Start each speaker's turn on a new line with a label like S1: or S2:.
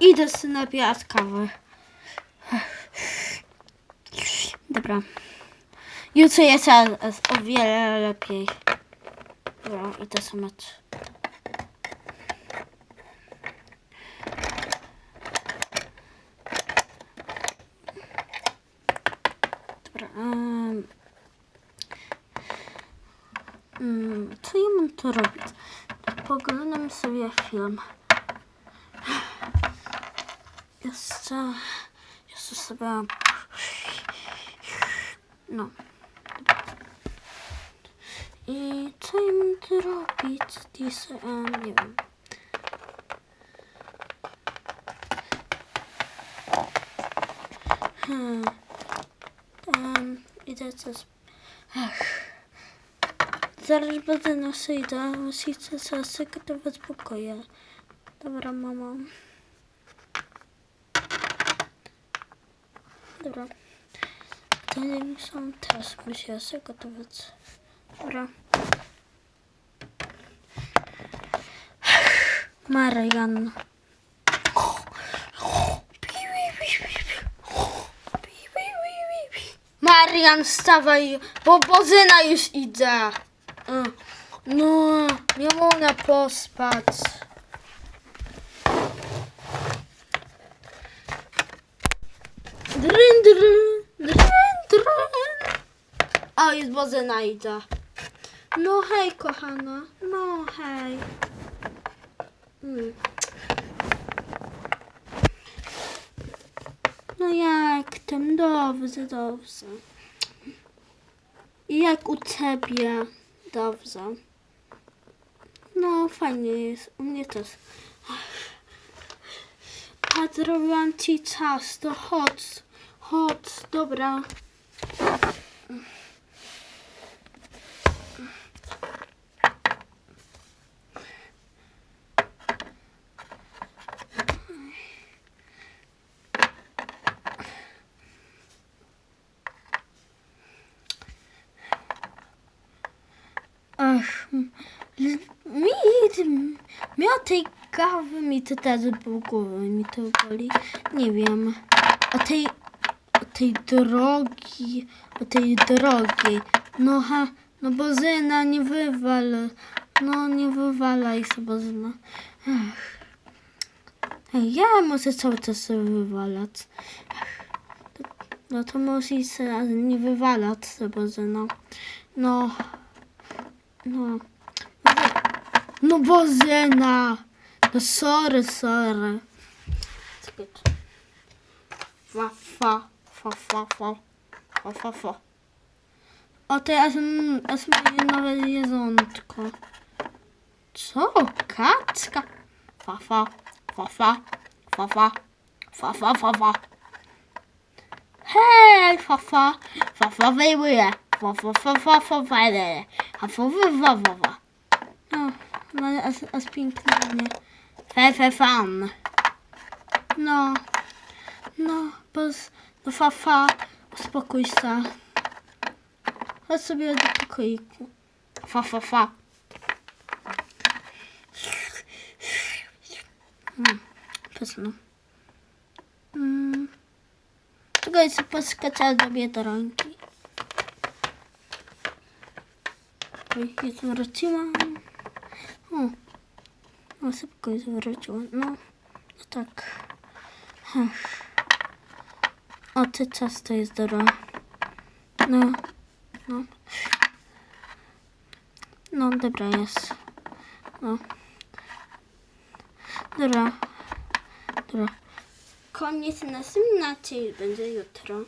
S1: Idę sobie napijać kawę. Dobra. Jutro jest o- wiele lepiej. Dobra, idę sobie. Dobra. Um, um, co ja mam tu robić? Poglądam sobie film. Jeszcze, jeszcze sobie... No. I co ja mam tu robić nie wiem. Hmm. Um, idę coś... Ach. Zaraz będę na sejdę, musicie sobie gotować pokoje. Dobra, mamo. Dobra. Nie są też muszę sobie gotować. Dobra. Marian. Marian, wstawaj, bo Bozyna już idzie. No, nie mogę pospać. Jest Bozyna idzie. No hej, kochana. No hej. Mm. No jak tym? Dobrze, dobrze. Jak u ciebie? Dobrze. No fajnie jest. U mnie też. A zrobiłam ci czas, to chodź. Chodź, dobra. Mi, mi o tej kawy mi to też po mi to boli. Nie wiem. O tej, o tej drogi, o tej drogi. No ha, no bozyna nie wywal. No nie wywalaj się bozyna. Ach. Ja muszę cały czas sobie wywalać. No to musi się nie wywalać się bozyna. No. No. No Bozyna! No sorry, sorry. Fa, fa, fa, fa, fa, fa, fa, fa. O, teraz jest moje nowe jedzonko. Co? Kaczka? Fa, fa, fa, fa, fa, fa, fa, fa, fa, fa. Hej, fa, fa, fa, fa, wyjmuję. No, ale as, as pięknie. Fe, fe, fan. No. No, bez... No, fa, fa. Uspokój się. Sobie do pokoiku. Fa, fa, fa. Hmm, no. Hmm. Tylko jest poskacza do biedronki. Oj, jest wróciłam. O, no szybko jest wróciłam. No, no tak. Ech. O, ty czas to jest dobra. No, no. No, dobra jest. No. Dobra. Dobra. Koniec następna, czyli będzie jutro.